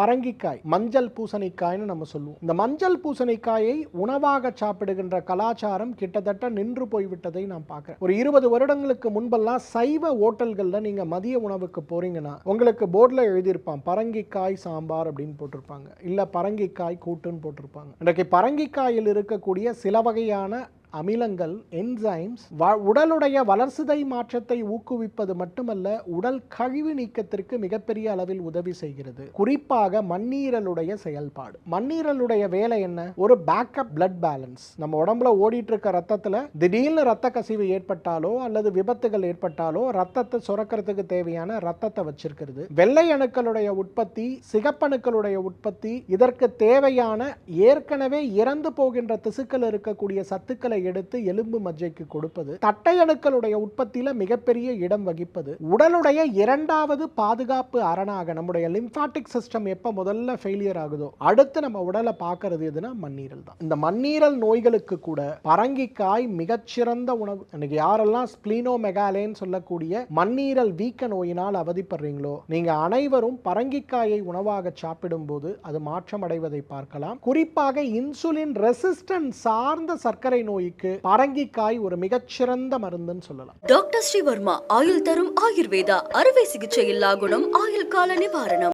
பரங்கிக்காய் மஞ்சள் பூசணிக்காய்னு நம்ம சொல்லுவோம். இந்த மஞ்சள் பூசணிக்காயை உணவாக சாப்பிடுகின்ற கலாச்சாரம் கிட்டத்தட்ட நின்று போய்விட்டதை நான் பார்க்குறேன். ஒரு இருபது வருடங்களுக்கு முன்பெல்லாம் சைவ ஓட்டல்களில் நீங்கள் மதிய உணவுக்கு போறீங்கன்னா உங்களுக்கு போர்டில் எழுதியிருப்பான் பரங்கிக்காய் சாம்பார் அப்படின்னு போட்டிருப்பாங்க. இல்லை பரங்கிக்காய் கூட்டுன்னு போட்டிருப்பாங்க. இன்றைக்கு பரங்கிக்காயில் இருக்கக்கூடிய சில வகையான அமிலங்கள் என்சைம்ஸ் உடலுடைய வளர்சிதை மாற்றத்தை ஊக்குவிப்பது மட்டுமல்ல உடல் கழிவு நீக்கத்திற்கு மிகப்பெரிய அளவில் உதவி செய்கிறது. குறிப்பாக மண்ணீரலுடைய செயல்பாடு. மண்ணீரலுடைய வேலை என்ன? ஒரு பேக்கப் பிளட் பேலன்ஸ் நம்ம உடம்புல ஓடிட்டு இருக்க ரத்தத்துல திடீர்னு ரத்த கசிவு ஏற்பட்டாலோ அல்லது விபத்துகள் ஏற்பட்டாலோ ரத்தத்தை சுரக்கிறதுக்கு தேவையான ரத்தத்தை வச்சிருக்கிறது. வெள்ளை அணுக்களுடைய உற்பத்தி சிகப்பணுக்களுடைய உற்பத்தி இதற்கு தேவையான ஏற்கனவே இறந்து போகின்ற திசுக்கள் இருக்கக்கூடிய சத்துக்களை எடுத்து எலும்பு மஜ்ஜைக்கு கொடுப்பது தட்டை அணுக்களுடைய உற்பத்தியில மிகப்பெரிய இடம் வகிப்பது உடலுடைய இரண்டாவது பாதுகாப்பு அரணாக நம்முடைய லிம்பாட்டிக் சிஸ்டம் எப்ப முதல்ல ஃபெயிலியர் ஆகுதோ அடுத்து நம்ம உடலை பார்க்கறது எதுனா மண்ணீரல் தான். இந்த மண்ணீரல் நோய்களுக்கு கூட பரங்கிக்காய் மிகச்சிறந்த உணவு இன்னைக்கு யாரெல்லாம் ஸ்பிளீனோ மெகாலேன்னு சொல்லக்கூடிய மண்ணீரல் வீக்க நோயினால் அவதிப்படுறீங்களோ நீங்க அனைவரும் பரங்கிக்காயை உணவாக சாப்பிடும்போது அது மாற்றம் அடைவதை பார்க்கலாம். குறிப்பாக இன்சுலின் ரெசிஸ்டன்ட் சார்ந்த சர்க்கரை நோய் நோய்க்கு பரங்கிக்காய் ஒரு மிகச்சிறந்த மருந்துன்னு சொல்லலாம். டாக்டர் ஸ்ரீவர்மா ஆயுள் தரும் ஆயுர்வேதா அறுவை சிகிச்சை இல்லா குணம் ஆயுள் கால நிவாரணம்.